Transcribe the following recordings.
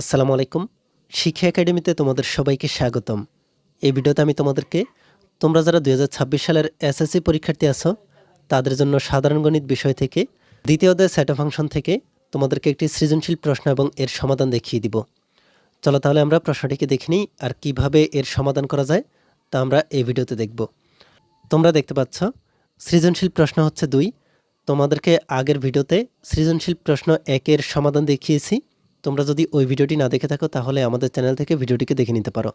আসসালামু আলাইকুম। শিক্ষা একাডেমিতে তোমাদের সবাইকে স্বাগতম। এই ভিডিওতে আমি তোমাদেরকে, তোমরা যারা দু হাজার ছাব্বিশ সালের এসএসসি পরীক্ষার্থী আছো, তাদের জন্য সাধারণ গণিত বিষয় থেকে, দ্বিতীয় অধ্যায় সেট ফাংশন থেকে তোমাদেরকে একটি সৃজনশীল প্রশ্ন এবং এর সমাধান দেখিয়ে দিব। চলো তাহলে আমরা প্রশ্নটিকে দেখে নিই আর কীভাবে এর সমাধান করা যায় তা আমরা এই ভিডিওতে দেখব। তোমরা দেখতে পাচ্ছ, সৃজনশীল প্রশ্ন হচ্ছে দুই। তোমাদেরকে আগের ভিডিওতে সৃজনশীল প্রশ্ন একের সমাধান দেখিয়েছি। তোমরা যদি ওই ভিডিওটি না দেখে থাকো, তাহলে আমাদের চ্যানেল থেকে ভিডিওটিকে দেখে নিতে পারো।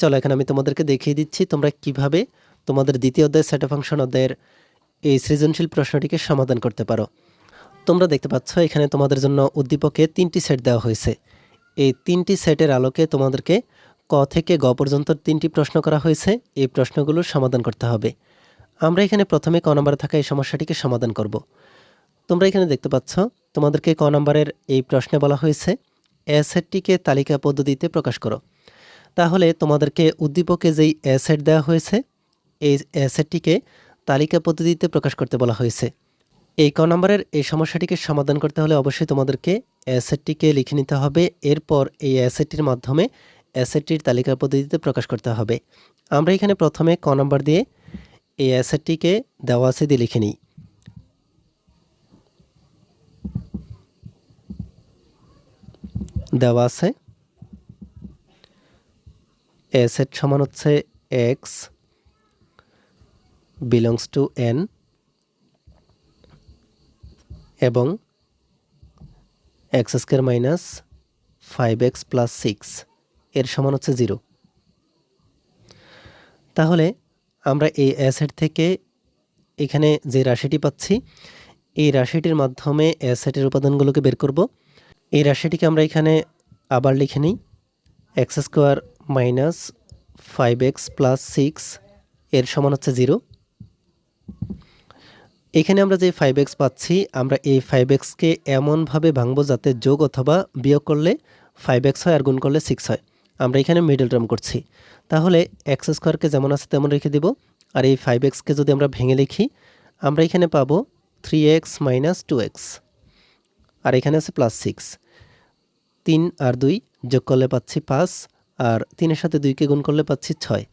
চলো, এখন আমি তোমাদেরকে দেখিয়ে দিচ্ছি তোমরা কীভাবে তোমাদের দ্বিতীয় অধ্যায় সেট ফাংশন অধ্যায়ের এই সৃজনশীল প্রশ্নটিকে সমাধান করতে পারো। তোমরা দেখতে পাচ্ছ, এখানে তোমাদের জন্য উদ্দীপকে তিনটি সেট দেওয়া হয়েছে। এই তিনটি সেটের আলোকে তোমাদেরকে ক থেকে গ পর্যন্ত তিনটি প্রশ্ন করা হয়েছে। এই প্রশ্নগুলোর সমাধান করতে হবে। আমরা এখানে প্রথমে ক নম্বরে থাকা এই সমস্যাটিকে সমাধান করব। তোমরা এখানে দেখতে পাচ্ছ তোমাদেরকে ক নম্বরের এই প্রশ্নে বলা হয়েছে, অ্যাসেটটিকে তালিকা পদ্ধতিতে প্রকাশ করো। তাহলে তোমাদেরকে উদ্দীপকে যেই অ্যাসেট দেওয়া হয়েছে, এই অ্যাসেটটিকে তালিকা পদ্ধতিতে প্রকাশ করতে বলা হয়েছে। এই ক নম্বরের এই সমস্যাটিকে সমাধান করতে হলে অবশ্যই তোমাদেরকে অ্যাসেটটিকে লিখে নিতে হবে, এরপর এই অ্যাসেটটির মাধ্যমে অ্যাসেটটির তালিকা পদ্ধতিতে প্রকাশ করতে হবে। আমরা এখানে প্রথমে ক নম্বর দিয়ে এই অ্যাসেটটিকে দেওয়া আছে দিয়ে লিখে নিই। দেওয়া আছে। অ্যাসেট সমান হচ্ছে এক্স বিলংস টু এন এবং x square minus five x plus six এর সমান হচ্ছে জিরো তাহলে আমরা এই অ্যাসেট থেকে এখানে যে রাশিটি পাচ্ছি, এই রাশিটির মাধ্যমে অ্যাসেটের উপাদানগুলোকে বের করব। এই রাশিটিকে আমরা এখানে আবার লিখে নিই। X square minus five x plus six এর সমান হচ্ছে জিরো। এখানে আমরা যে ফাইভ এক্স পাচ্ছি, আমরা এই ফাইভ এক্সকে এমনভাবে ভাঙবো যাতে যোগ অথবা বিয়োগ করলে ফাইভ এক্স হয় আর গুণ করলে সিক্স হয়। আমরা এখানে মিডল টার্ম করছি। তাহলে এক্স স্কোয়ারকে যেমন আছে তেমন রেখে দিব। আর এই ফাইভ এক্সকে যদি আমরা ভেঙে লিখি, আমরা এখানে পাবো three x minus two x. আর এখানে আছে প্লাস সিক্স তিন আর দুই যোগ করলে পাচ্ছি পাঁচ, আর তিনের সাথে দুইকে গুণ করলে পাচ্ছি ছয়।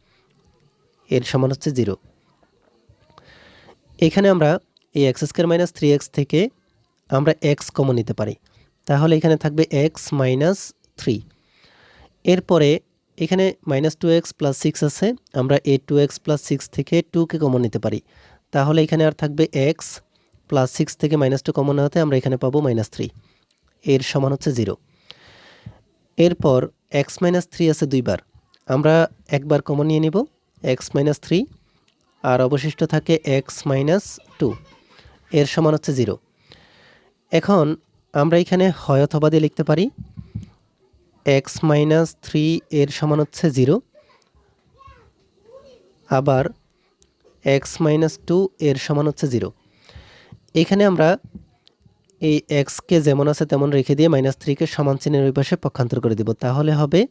এর সমান হচ্ছে জিরো এখানে আমরা এই x square minus three x থেকে আমরা এক্স কমন নিতে পারি। তাহলে এখানে থাকবে এক্স মাইনাস থ্রি এরপরে এখানে minus two x plus six আছে, আমরা এ টু এক্স প্লাস সিক্স থেকে টুকে কমন নিতে পারি। তাহলে এখানে আর থাকবে এক্স প্লাস সিক্স থেকে মাইনাস টু কমন হতে আমরা এখানে পাবো মাইনাস থ্রি এর সমান হচ্ছে জিরো এরপর এক্স মাইনাস থ্রি আছে দুইবার। আমরা একবার কমন নিয়ে নিব। এক্স মাইনাস থ্রি আর অবশিষ্ট থাকে এক্স মাইনাস টু এর সমান হচ্ছে জিরো এখন আমরা এখানে হয় অথবা দিয়ে লিখতে পারি। এক্স মাইনাস থ্রি এর সমান হচ্ছে জিরো আবার এক্স মাইনাস টু এর সমান হচ্ছে জিরো এখানে আমরা এই এক্সকে যেমন আছে তেমন রেখে দিয়ে মাইনাস থ্রিকে সমান চিহ্নের ওই পাশে পক্ষান্তর করে দিব। তাহলে হবে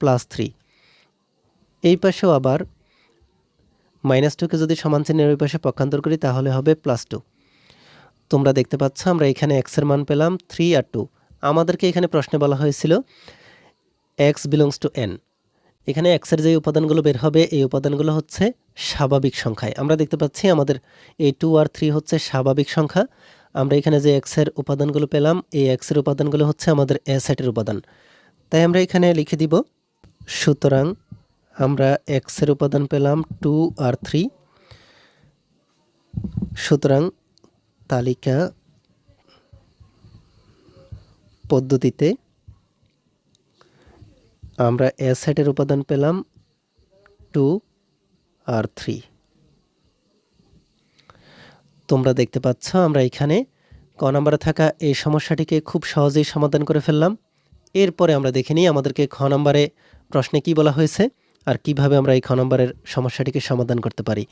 প্লাস থ্রি এই পাশেও আবার মাইনাস টুকে যদি সমান চিহ্নের ওই পাশে পক্ষান্তর করি, তাহলে হবে প্লাস টু তোমরা দেখতে পাচ্ছ, আমরা এখানে এক্সের মান পেলাম থ্রি আর টু আমাদেরকে এখানে প্রশ্নে বলা হয়েছিল এক্স বিলংস টু এন এখানে এক্সের যে উপাদানগুলো বের হবে, এই উপাদানগুলো হচ্ছে স্বাভাবিক সংখ্যায়। আমরা দেখতে পাচ্ছি আমাদের এই টু আর থ্রি হচ্ছে স্বাভাবিক সংখ্যা। আমরা এখানে যে এক্সের উপাদানগুলো পেলাম, এই এক্সের উপাদানগুলো হচ্ছে আমাদের এ সেটের উপাদান। তাই আমরা এখানে লিখে দিব, সুতরাং আমরা এক্সের উপাদান পেলাম টু আর থ্রি সুতরাং তালিকা পদ্ধতিতে আমরা এ সেটের উপাদান পেলাম টু আর থ্রি তোমরা দেখতে পাচ্ছ, আমরা এখানে ক নম্বরে থাকা এই সমস্যাটিকে খুব সহজেই সমাধান করে ফেললাম। এরপরে আমরা দেখে নিই আমাদেরকে খ নম্বরে প্রশ্নে কি বলা হয়েছে আর কীভাবে আমরা এই খ নম্বরের সমস্যাটিকে সমাধান করতে পারি।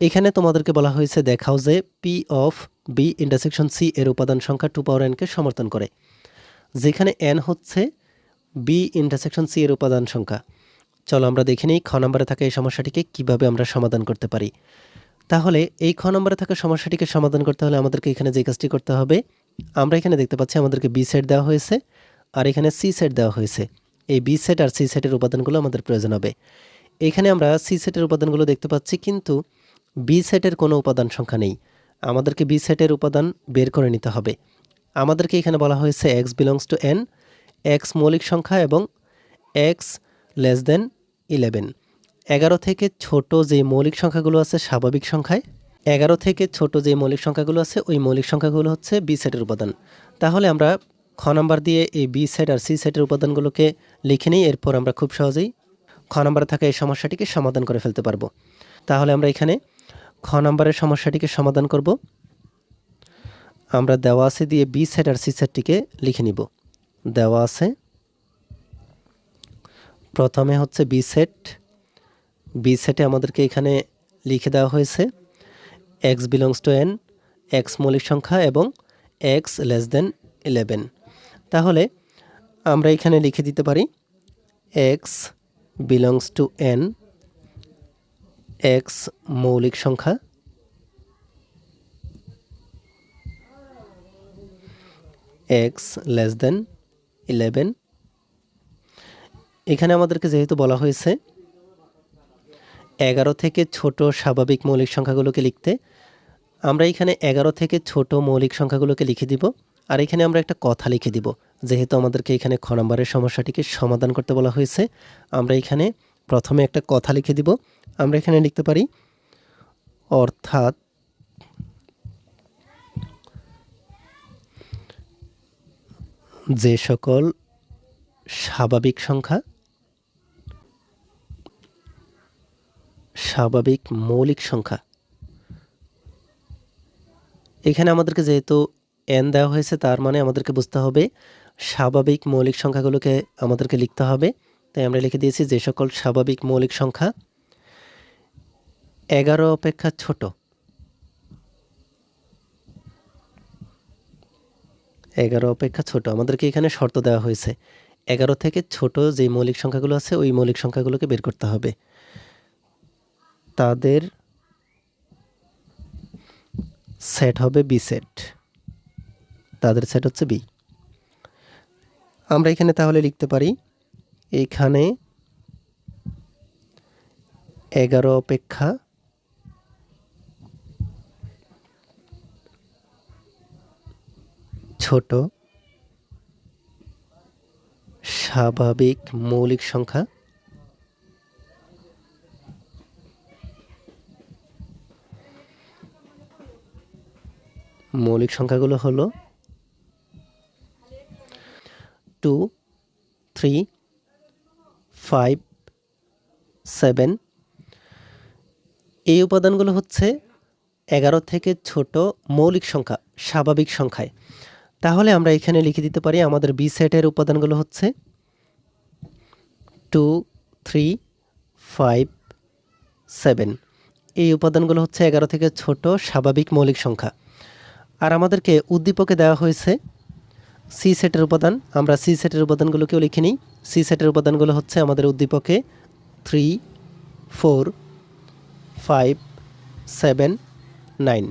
এখানে তোমাদেরকে বলা হয়েছে, দেখাও যে P of B intersection C এর উপাদান সংখ্যা টু পাওয়ার এনকে সমর্থন করে। যেখানে এন হচ্ছে বি ইন্টারসেকশন সি এর উপাদান সংখ্যা। চলো আমরা দেখে নিই খ নম্বরে থাকা এই সমস্যাটিকে কীভাবে আমরা সমাধান করতে পারি। তাহলে এই খ নম্বরে থাকা সমস্যাটিকে সমাধান করতে হলে আমাদেরকে এখানে যে কাজটি করতে হবে, আমরা এখানে দেখতে পাচ্ছি আমাদেরকে বি সেট দেওয়া হয়েছে আর এখানে সি সেট দেওয়া হয়েছে। এই বি সেট আর সি সেটের উপাদানগুলো আমাদের প্রয়োজন হবে। এখানে আমরা সি সেটের উপাদানগুলো দেখতে পাচ্ছি কিন্তু বি সেটের কোনো উপাদান সংখ্যা নেই। আমাদেরকে বি সেটের উপাদান বের করে নিতে হবে। আমাদেরকে এখানে বলা হয়েছে x belongs to N x মৌলিক সংখ্যা এবং এক্স লেস দেন ইলেভেন। এগারো থেকে ছোট যে মৌলিক সংখ্যাগুলো আছে স্বাভাবিক সংখ্যায়, এগারো থেকে ছোট যে মৌলিক সংখ্যাগুলো আছে ওই মৌলিক সংখ্যাগুলো হচ্ছে বি সেটের উপাদান। তাহলে আমরা খ নাম্বার দিয়ে এই বি সেট আর সি সেটের উপাদানগুলোকে লিখে নিই, এরপর আমরা খুব সহজেই খ নাম্বারে থাকা এই সমস্যাটিকে সমাধান করে ফেলতে পারব। তাহলে আমরা এখানে খ নাম্বারের সমস্যাটিকে সমাধান করব। আমরা দেওয়া আছে দিয়ে বি সেট আর সি সেটটিকে লিখে নিব। দেওয়া আছে। প্রথমে হচ্ছে বি সেট বি সেটে আমাদেরকে এখানে লিখে দেওয়া হয়েছে x belongs to N x মৌলিক সংখ্যা এবং এক্স লেস দেন ইলেভেন তাহলে আমরা এখানে লিখে দিতে পারি x belongs to N x মৌলিক সংখ্যা। এক্স লেস দেন ইলেভেন এখানে আমাদেরকে যেহেতু বলা হয়েছে, এগারো থেকে ছোট স্বাভাবিক মৌলিক সংখ্যাগুলোকে লিখতে, আমরা এখানে এগারো থেকে ছোট মৌলিক সংখ্যাগুলোকে লিখে দিব, আর এখানে আমরা একটা কথা লিখে দিব, যেহেতু আমাদেরকে এখানে খ নম্বরের সমস্যাটিকে সমাধান করতে বলা হয়েছে, আমরা এখানে প্রথমে একটা কথা লিখে দিব, আমরা এখানে লিখতে পারি, অর্থাৎ যে সকল স্বাভাবিক সংখ্যা, স্বাভাবিক মৌলিক সংখ্যা, এখানে আমাদেরকে যেহেতু এন দেওয়া হয়েছে, তার মানে আমাদেরকে বুঝতে হবে স্বাভাবিক মৌলিক সংখ্যাগুলোকে আমাদেরকে লিখতে হবে। তাই আমরা লিখে দিয়েছি যে সকল স্বাভাবিক মৌলিক সংখ্যা এগারো অপেক্ষা ছোট। এগারো অপেক্ষা ছোট। আমাদেরকে এখানে শর্ত দেওয়া হয়েছে। এগারো থেকে ছোট যে মৌলিক সংখ্যাগুলো আছে, ওই মৌলিক সংখ্যাগুলোকে বের করতে হবে। তাদের সেট হবে বি সেট তাদের সেট হচ্ছে বি আমরা এখানে তাহলে লিখতে পারি এইখানে এগারো অপেক্ষা ছোট, স্বাভাবিক মৌলিক সংখ্যা। মৌলিক সংখ্যাগুলো হলো টু থ্রি ফাইভ সেভেন এই উপাদানগুলো হচ্ছে এগারো থেকে ছোট মৌলিক সংখ্যা, স্বাভাবিক সংখ্যায়। তাহলে আমরা এখানে লিখে দিতে পারি আমাদের বি সেটের উপাদানগুলো হচ্ছে টু থ্রি ফাইভ সেভেন এই উপাদানগুলো হচ্ছে এগারো থেকে ছোট স্বাভাবিক মৌলিক সংখ্যা। আর আমাদেরকে উদ্দীপকে দেওয়া হয়েছে সি সেটের উপাদান। আমরা সি সেটের উপাদানগুলোকেও লিখে নিই। সি সেটের উপাদানগুলো হচ্ছে আমাদের উদ্দীপকে three four five seven nine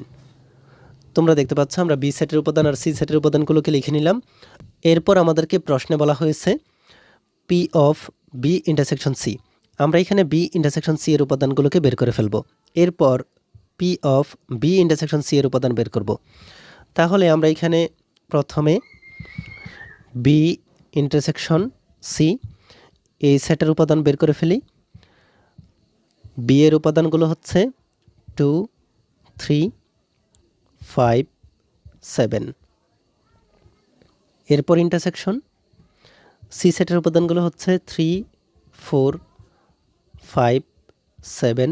তোমরা দেখতে পাচ্ছ, আমরা বি সেটের উপাদান আর সি সেটের উপাদানগুলোকে লিখে নিলাম। এরপর আমাদেরকে প্রশ্নে বলা হয়েছে P of B intersection C আমরা এখানে বি ইন্টারসেকশন সি এর উপাদানগুলোকে বের করে ফেলব। এরপর P of B intersection C এর উপাদান বের করব। তাহলে আমরা এখানে প্রথমে বি ইন্টারসেকশন সি এই সেটের উপাদান বের করে ফেলি। বি এর উপাদানগুলো হচ্ছে টু থ্রি ফাইভ, সেভেন। এরপর ইন্টারসেকশন সি সেটের উপাদানগুলো হচ্ছে three, four, five, seven,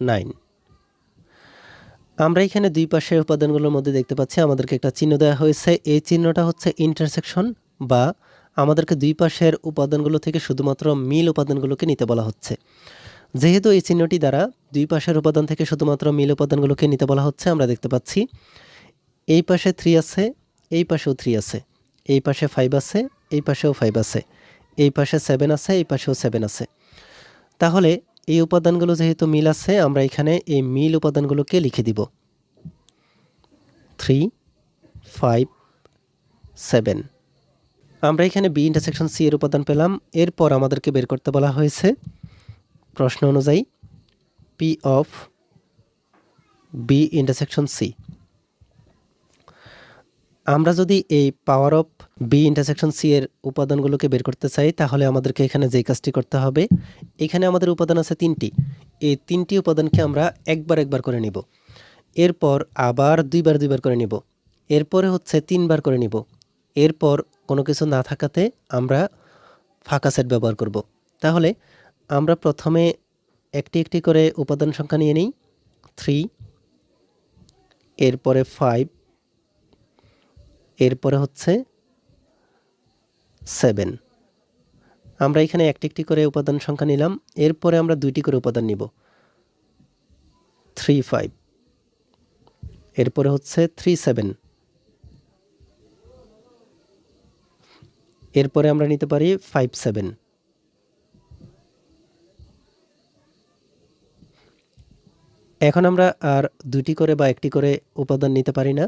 nine. আমরা এখানে দুই পাশের উপাদানগুলোর মধ্যে দেখতে পাচ্ছি, আমাদেরকে একটা চিহ্ন দেওয়া হয়েছে। এই চিহ্নটা হচ্ছে ইন্টারসেকশন বা আমাদেরকে দুই পাশের উপাদানগুলো থেকে শুধুমাত্র মিল উপাদানগুলোকে নিতে বলা হচ্ছে। যেহেতু এই চিহ্নটি দ্বারা দুই পাশের উপাদান থেকে শুধুমাত্র মিল উপাদানগুলোকে নিতে বলা হচ্ছে, আমরা দেখতে পাচ্ছি এই পাশে থ্রি আছে, এই পাশেও থ্রি আছে, এই পাশে ফাইভ আছে, এই পাশেও ফাইভ আছে, এই পাশে সেভেন আছে, এই পাশেও সেভেন আছে। তাহলে এই উপাদানগুলো যেহেতু মিল আছে, আমরা এখানে এই মিল উপাদানগুলোকে লিখে দিব। থ্রি ফাইভ সেভেন আমরা এখানে বি ইন্টারসেকশন সি এর উপাদান পেলাম, এরপর আমাদেরকে বের করতে বলা হয়েছে প্রশ্ন অনুযায়ী P of B intersection C আমরা যদি এই power of B intersection C এর উপাদানগুলোকে বের করতে চাই, তাহলে আমাদেরকে এখানে যেই কাজটি করতে হবে, এখানে আমাদের উপাদান আছে তিনটি। এই তিনটি উপাদানকে আমরা একবার একবার করে নিব। এরপর আবার দুইবার দুইবার করে নিব। এরপরে হচ্ছে তিনবার করে নিব। এরপর কোনো কিছু না থাকাতে আমরা ফাঁকা সেট ব্যবহার করব। তাহলে আমরা প্রথমে একটি একটি করে উপাদান সংখ্যা নিয়ে নিই। থ্রি এরপরে ফাইভ এরপরে হচ্ছে সেভেন আমরা এখানে একটি একটি করে উপাদান সংখ্যা নিলাম, এরপরে আমরা দুইটি করে উপাদান নিব। থ্রি ফাইভ এরপরে হচ্ছে থ্রি সেভেন এরপরে আমরা নিতে পারি ফাইভ সেভেন এখন আমরা আর দুটি করে বা একটি করে উপাদান নিতে পারি না।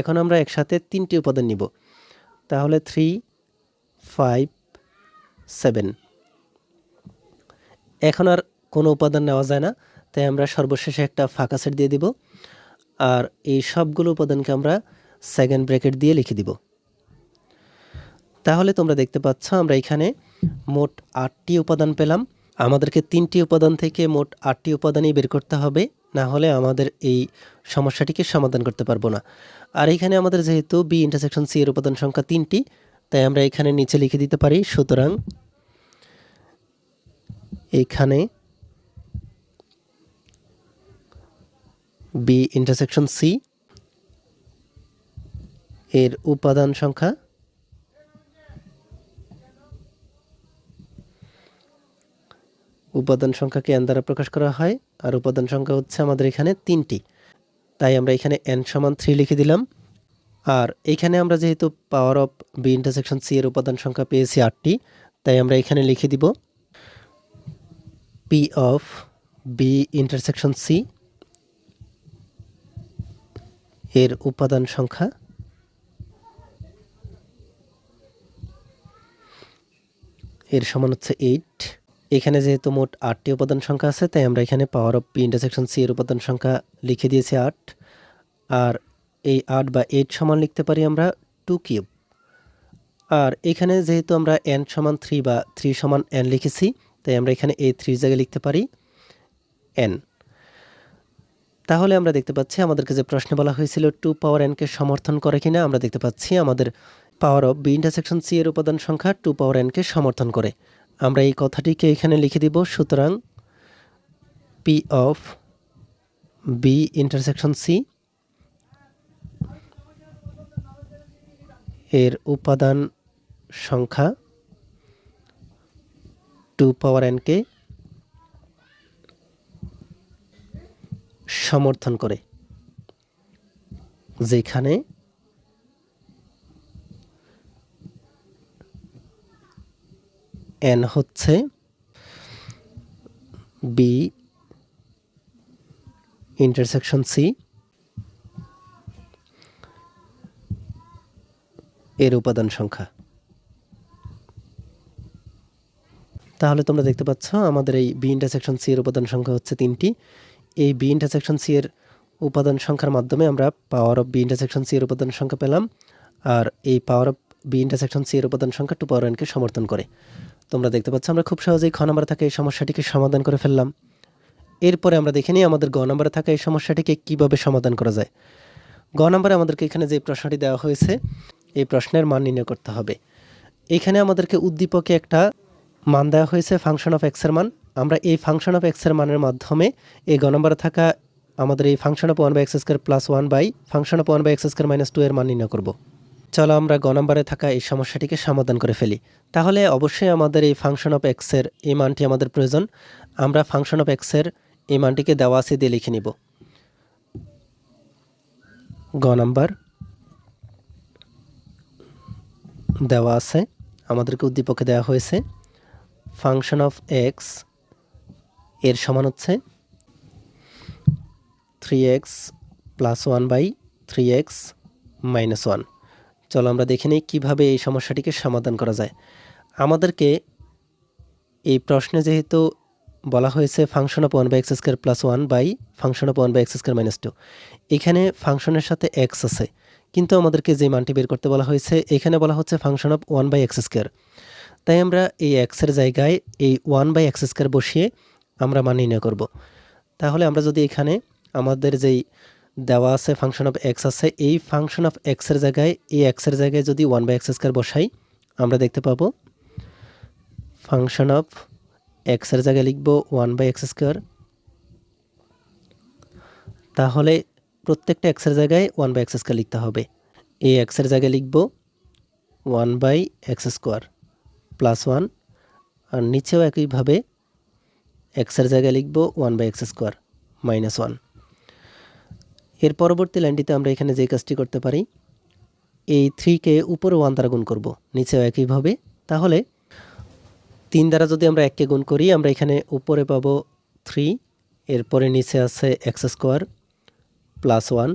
এখন আমরা একসাথে তিনটি উপাদান নিব। তাহলে থ্রি ফাইভ সেভেন এখন আর কোনো উপাদান নেওয়া যায় না, তাই আমরা সর্বশেষে একটা ফাঁকা সেট দিয়ে দিব। আর এই সবগুলো উপাদানকে আমরা সেকেন্ড ব্র্যাকেট দিয়ে লিখে দিব। তাহলে তোমরা দেখতে পাচ্ছ, আমরা এখানে মোট আটটি উপাদান পেলাম। আমাদেরকে তিনটি উপাদান থেকে মোট আটটি উপাদানই বের করতে হবে, না হলে আমাদের এই সমস্যাটিকে সমাধান করতে পারব না। আর এখানে আমাদের যেহেতু বি ইন্টারসেকশন সি এর উপাদান সংখ্যা তিনটি, তাই আমরা এখানে নিচে লিখে দিতে পারি, সুতরাং এখানে বি ইন্টারসেকশন সি এর উপাদান সংখ্যা উপাদান সংখ্যাকে এন দ্বারা প্রকাশ করা হয়, আর উপাদান সংখ্যা হচ্ছে আমাদের এখানে তিনটি। তাই আমরা এখানে এন সমান থ্রি লিখে দিলাম। আর এইখানে আমরা যেহেতু power of B intersection C এর উপাদান সংখ্যা পেয়েছি আটটি, তাই আমরা এখানে লিখে দিব P of B intersection C এর উপাদান সংখ্যা এর সমান হচ্ছে এইট এখানে যেহেতু মোট আটটি উপাদান সংখ্যা আছে, তাই আমরা এখানে power of P intersection C এর উপাদান সংখ্যা লিখে দিয়েছি আট। আর এই আট বা এইট সমান লিখতে পারি আমরা টু কিউব আর এখানে যেহেতু আমরা এন সমান থ্রি বা থ্রি সমান এন লিখেছি, তাই আমরা এখানে এই থ্রি জায়গায় লিখতে পারি এন তাহলে আমরা দেখতে পাচ্ছি আমাদেরকে যে প্রশ্নে বলা হয়েছিল টু পাওয়ার এনকে সমর্থন করে কিনা, আমরা দেখতে পাচ্ছি আমাদের power of B intersection C এর উপাদান সংখ্যা টু পাওয়ার এনকে সমর্থন করে। আমরা এই কথাটিকে এখানে লিখে দিব, সুতরাং P of B intersection C এর উপাদান সংখ্যা টু পাওয়ার এনকে সমর্থন করে, যেখানে এন হচ্ছে বি ইন্টারসেকশন সি এর উপাদান সংখ্যা। তাহলে তোমরা দেখতে পাচ্ছ, আমাদের এই বি ইন্টারসেকশন সি এর উপাদান সংখ্যা হচ্ছে তিনটি। এই বি ইন্টারসেকশন সি এর উপাদান সংখ্যার মাধ্যমে আমরা power of B intersection C এর উপাদান সংখ্যা পেলাম, আর এই power of B intersection C এর উপাদান সংখ্যা টু পাওয়ার এনকে সমর্থন করে। তোমরা দেখতে পাচ্ছ, আমরা খুব সহজেই খ নম্বরে থাকা এই সমস্যাটিকে সমাধান করে ফেললাম। এরপরে আমরা দেখে নিই আমাদের গ নম্বরে থাকা এই সমস্যাটিকে কীভাবে সমাধান করা যায়। গ নম্বরে আমাদেরকে এখানে যে প্রশ্নটি দেওয়া হয়েছে, এই প্রশ্নের মান নির্ণয় করতে হবে। এখানে আমাদেরকে উদ্দীপকে একটা মান দেওয়া হয়েছে ফাংশন অফ এক্সের মান। আমরা এই ফাংশন অফ এক্সের মানের মাধ্যমে এই গ নম্বরে থাকা আমাদের এই function of one by x square plus one by function of one by x square minus two এর মান নির্ণয় করব। চলো আমরা গ নম্বরে থাকা এই সমস্যাটিকে সমাধান করে ফেলি। তাহলে অবশ্যই আমাদের এই ফাংশন অফ এক্সের এই মানটি আমাদের প্রয়োজন। আমরা ফাংশন অফ এক্সের এই মানটিকে দেওয়া আছে দিয়ে লিখে নিব। গ নাম্বার দেওয়া আছে, আমাদেরকে উদ্দীপকে দেওয়া হয়েছে। ফাংশন অফ এক্সের সমান হচ্ছে three x plus one by three x minus one চলো আমরা দেখে নিই কীভাবে এই সমস্যাটিকে সমাধান করা যায়। আমাদেরকে এই প্রশ্নে যেহেতু বলা হয়েছে function of one by x square plus one by function of one by x square minus two এখানে ফাংশনের সাথে এক্স আছে, কিন্তু আমাদেরকে যে মানটি বের করতে বলা হয়েছে, এখানে বলা হচ্ছে function of one by x square তাই আমরা এই এক্সের জায়গায় এই ওয়ান বাই এক্স স্কোয়ার বসিয়ে আমরা মান নির্ণয় করব। তাহলে আমরা যদি এখানে আমাদের যেই দেওয়া আছে ফাংশন অফ এক্স আছে। এই ফাংশন অফ এক্সের জায়গায়, এই এক্সের জায়গায় যদি ওয়ান বাই এক্স স্কোয়ার বসাই, আমরা দেখতে পাবো ফাংশন অফ এক্সের জায়গায় লিখব ওয়ান বাই এক্স স্কোয়ার তাহলে প্রত্যেকটা এক্সের জায়গায় ওয়ান বাই এক্স স্কোয়ার লিখতে হবে। এই এক্সের জায়গায় লিখব one by x square plus one আর নিচেও একইভাবে এক্সের জায়গায় লিখব one by x square minus one এর পরবর্তী লাইনটিতে আমরা এখানে যে কাজটি করতে পারি, এই থ্রিকে উপরে ওয়ান দ্বারা গুণ করব, নিচেও একইভাবে। তাহলে তিন দ্বারা যদি আমরা এককে গুণ করি, আমরা এখানে উপরে পাবো থ্রি, এরপরে নিচে আছে এক্স স্কোয়ার প্লাস ওয়ান।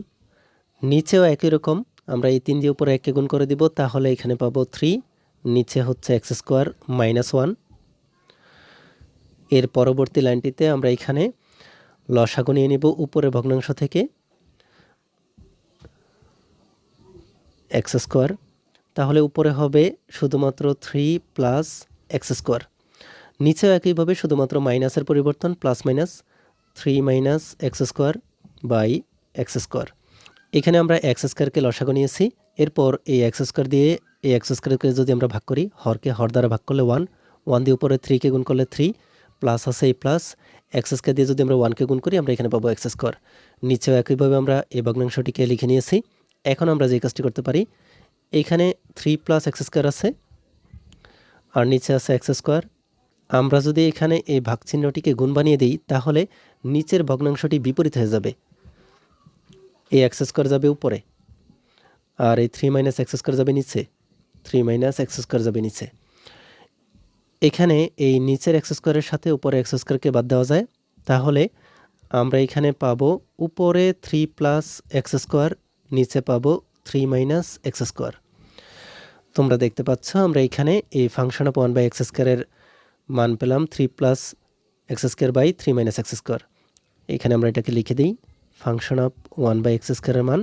নিচেও একই রকম, আমরা এই তিন দিয়ে উপরে এককে গুণ করে দিব, তাহলে এখানে পাবো থ্রি, নিচে হচ্ছে এক্স স্কোয়ার মাইনাস ওয়ান। এর পরবর্তী লাইনটিতে আমরা এখানে লসাগু নিয়ে নিব উপরে ভগ্নাংশ থেকে। এক্স স্কোয়ার, তাহলে উপরে হবে শুধুমাত্র থ্রি প্লাস এক্স স্কোয়ার। নিচেও একইভাবে শুধুমাত্র মাইনাসের পরিবর্তন, plus minus three minus x square by x square. এখানে আমরা এক্স স্কোয়ারকে লসাগু নিয়েছি, এরপর এই এক্স স্কোয়ার দিয়ে এই এক্স স্কোয়ারকে যদি আমরা ভাগ করি, হরকে হর দ্বারা ভাগ করলে ওয়ান ওয়ান দিয়ে উপরে থ্রিকে গুণ করলে থ্রি, প্লাস আছে এই প্লাস, এক্স স্কোয়ার দিয়ে যদি আমরা ওয়ানকে গুণ করি, আমরা এখানে পাবো এক্স স্কোয়ার। নিচেও একইভাবে আমরা এই ভগ্নাংশটিকে লিখে নিয়েছি এখন আমরা যে কাজটি করতে পারি, এইখানে থ্রি প্লাস এক্স স্কোয়ার আছে, আর নিচে আছে এক্স স্কোয়ার আমরা যদি এখানে এই ভাগ চিহ্নটিকে গুণ বানিয়ে দিই, তাহলে নিচের ভগ্নাংশটি বিপরীত হয়ে যাবে। এই এক্স স্কোয়ার যাবে উপরে, আর এই থ্রি মাইনাস এক্স স্কোয়ার যাবে নিচে থ্রি মাইনাস এক্স স্কোয়ার যাবে নিচে। এখানে এই নিচের এক্স স্কোয়ারের সাথে উপরে এক্স স্কোয়ারকে বাদ দেওয়া যায়, তাহলে আমরা এখানে পাবো উপরে থ্রি প্লাস এক্স স্কোয়ার নিচে পাবো থ্রি মাইনাস এক্স স্কোয়ার তোমরা দেখতে পাচ্ছ, আমরা এখানে এই function of one by x স্কোয়ারের মান পেলাম three plus x square by three minus x square এখানে আমরা এটাকে লিখে দিই function of one by x স্কোয়ারের মান।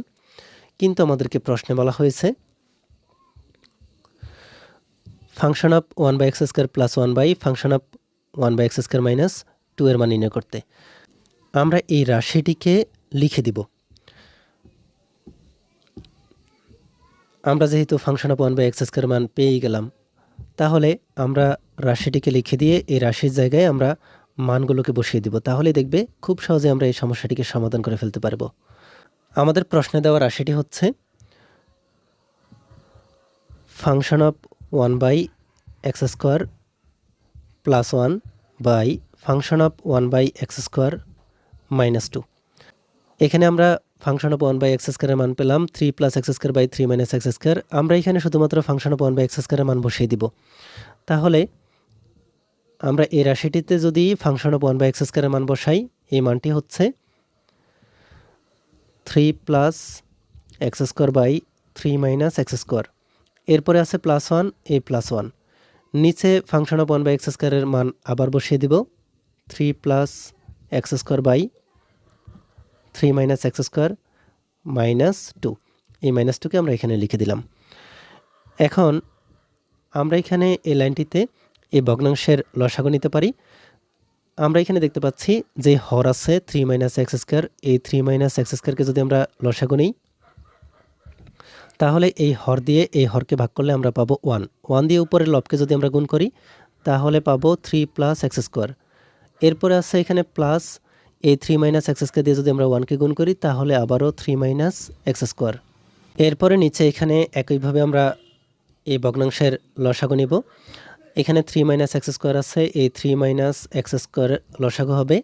কিন্তু আমাদেরকে প্রশ্নে বলা হয়েছে function of one by x square plus one by function of one by x square minus two এর মান নির্ণয় করতে। আমরা এই রাশিটিকে লিখে দিব। আমরা যেহেতু function of one by x square মান পেয়েই গেলাম, তাহলে আমরা রাশিটিকে লিখে দিয়ে এই রাশির জায়গায় আমরা মানগুলোকে বসিয়ে দিব। তাহলে দেখবে খুব সহজে আমরা এই সমস্যাটিকে সমাধান করে ফেলতে পারব। আমাদের প্রশ্নে দেওয়া রাশিটি হচ্ছে function of one by x square plus one by function of one by x square minus two এখানে আমরা function of one by x স্কোয়ারের মান পেলাম three plus x square by three minus x square আমরা এখানে শুধুমাত্র function of one by x স্কোয়ারের মান বসিয়ে দিব। তাহলে আমরা এই রাশিটিতে যদি function of one by x স্কোয়ারের মান বসাই, এই মানটি হচ্ছে three plus x square by three minus x square এরপরে আছে প্লাস ওয়ান এ প্লাস ওয়ান নিচে function of one by x স্কোয়ারের মান আবার বসিয়ে দিব three plus x square by three minus x square minus two. এই মাইনাস টুকে আমরা এখানে লিখে দিলাম। এখন আমরা এখানে এই লাইনটিতে এই ভগ্নাংশের লসাগু নিতে পারি। আমরা এখানে দেখতে পাচ্ছি যে হর আছে থ্রি মাইনাস এক্স স্কোয়ার। এই থ্রি মাইনাস এক্স স্কোয়ারকে যদি আমরা লসাগু নিই, তাহলে এই হর দিয়ে এই হরকে ভাগ করলে আমরা পাবো ওয়ান। ওয়ান দিয়ে উপরের লবকে যদি আমরা গুণ করি, তাহলে পাবো থ্রি প্লাস এক্স স্কোয়ার। এরপরে আছে এখানে প্লাস এই থ্রি মাইনাস এক্স স্কোয়ার দিয়ে যদি আমরা ওয়ানকে গুণ করি, তাহলে আবারও থ্রি মাইনাস এক্স স্কোয়ার এরপরে নিচে এখানে একইভাবে আমরা এই ভগ্নাংশের লসাগু নিব। এখানে থ্রি মাইনাস এক্স স্কোয়ার আছে, এই থ্রি মাইনাস এক্স স্কোয়ার লসাগু হবে।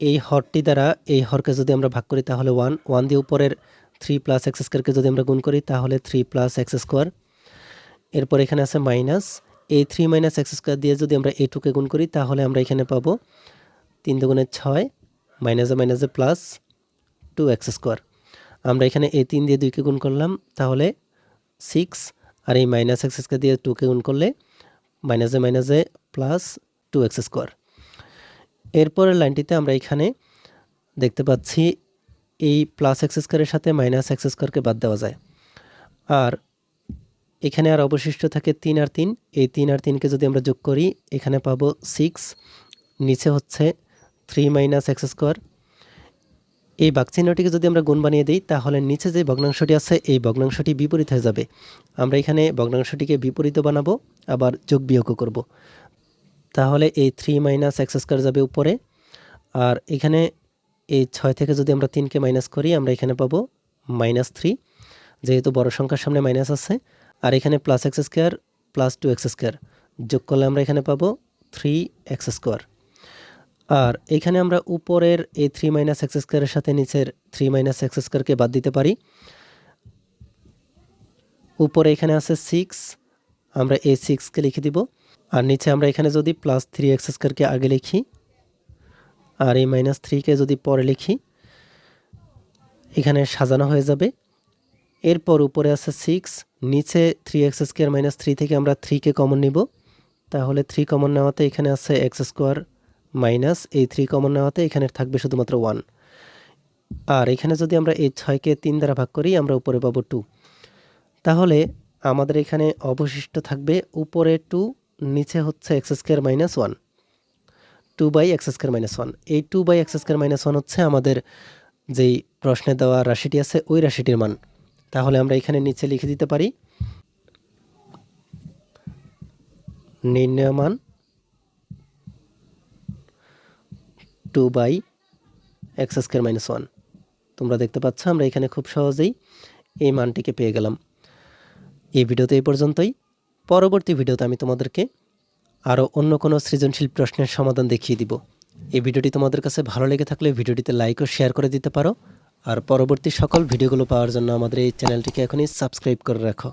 এই হরটি দ্বারা এই হরকে যদি আমরা ভাগ করি, তাহলে ওয়ান ওয়ান দিয়ে উপরের থ্রি প্লাস এক্স স্কোয়ারকে যদি আমরা গুণ করি, তাহলে থ্রি প্লাস এক্স স্কোয়ার এরপর এখানে আছে মাইনাস এই থ্রি মাইনাস এক্স স্কোয়ার দিয়ে যদি আমরা এই টুকে গুণ করি, তাহলে আমরা এখানে পাবো তিন দুগুণের ছয়। মাইনাসে মাইনাসে প্লাস টু এক্স স্কোয়ার আমরা এখানে এই তিন দিয়ে দুইকে গুণ করলাম, তাহলে সিক্স আর এই মাইনাস এক্স স্কোয়ার দিয়ে টুকে গুণ করলে মাইনাসে মাইনাসে প্লাস টু এক্স স্কোয়ার এরপরের লাইনটিতে আমরা এখানে দেখতে পাচ্ছি এই প্লাস এক্স স্কোয়ারের সাথে মাইনাস এক্স স্কোয়ারকে বাদ দেওয়া যায়। আর এখানে আর অবশিষ্ট থাকে তিন আর তিন, এই তিন আর তিনকে যদি আমরা যোগ করি, এখানে পাবো সিক্স নিচে হচ্ছে থ্রি মাইনাস এক্স স্কোয়ার এই বাকচিহ্নটিকে যদি আমরা গুণ বানিয়ে দিই, তাহলে নিচে যে ভগ্নাংশটি আছে, এই ভগ্নাংশটি বিপরীত হয়ে যাবে। আমরা এখানে ভগ্নাংশটিকে বিপরীত বানাবো, আবার যোগ বিয়োগও করব। তাহলে এই থ্রি মাইনাস এক্স স্কোয়ার যাবে উপরে। আর এখানে এই ছয় থেকে যদি আমরা তিনকে মাইনাস করি, আমরা এখানে পাবো মাইনাস থ্রি যেহেতু বড় সংখ্যার সামনে মাইনাস আছে। আর এখানে plus x square plus two x square যোগ করলে আমরা এখানে পাবো থ্রি এক্স স্কোয়ার আর এখানে আমরা উপরের এই থ্রি মাইনাস এক্স স্কোয়ারের সাথে নিচের থ্রি মাইনাস এক্স স্কোয়ারকে বাদ দিতে পারি। উপরে এখানে আছে সিক্স আমরা এই সিক্সকে লিখে দিব। আর নিচে আমরা এখানে যদি প্লাস থ্রি এক্স স্কোয়ারকে আগে লিখি, আর এই মাইনাস থ্রিকে যদি পরে লিখি, এখানে সাজানো হয়ে যাবে। এরপর উপরে আছে সিক্স নিচে three x square minus three থেকে আমরা থ্রিকে কমন নিব। তাহলে থ্রি কমন নেওয়াতে এখানে আছে এক্স স্কোয়ার মাইনাস এই থ্রি কমন নেওয়াতে এখানে থাকবে শুধুমাত্র ওয়ান আর এখানে যদি আমরা এই ছয়কে তিন দ্বারা ভাগ করি, আমরা উপরে পাবো টু তাহলে আমাদের এখানে অবশিষ্ট থাকবে উপরে টু নিচে হচ্ছে x square minus one two by x square minus one এই two by x square minus one হচ্ছে আমাদের যেই প্রশ্নে দেওয়া রাশিটি আছে, ওই রাশিটির মান। তাহলে আমরা এখানে নিচে লিখে দিতে পারি। নির্ণয় মান two by x square minus one. তোমরা দেখতে পাচ্ছ, আমরা এখানে খুব সহজেই এই মানটিকে পেয়ে গেলাম। এই ভিডিওতে এই পর্যন্তই। পরবর্তী ভিডিওতে আমি তোমাদেরকে আরও অন্য কোনো সৃজনশীল প্রশ্নের সমাধান দেখিয়ে দিব। এই ভিডিওটি তোমাদের কাছে ভালো লেগে থাকলে ভিডিওটিতে লাইক ও শেয়ার করে দিতে পারো। আর পরবর্তী সকল ভিডিওগুলো পাওয়ার জন্য আমাদের এই চ্যানেলটিকে এখনই সাবস্ক্রাইব করে রাখো।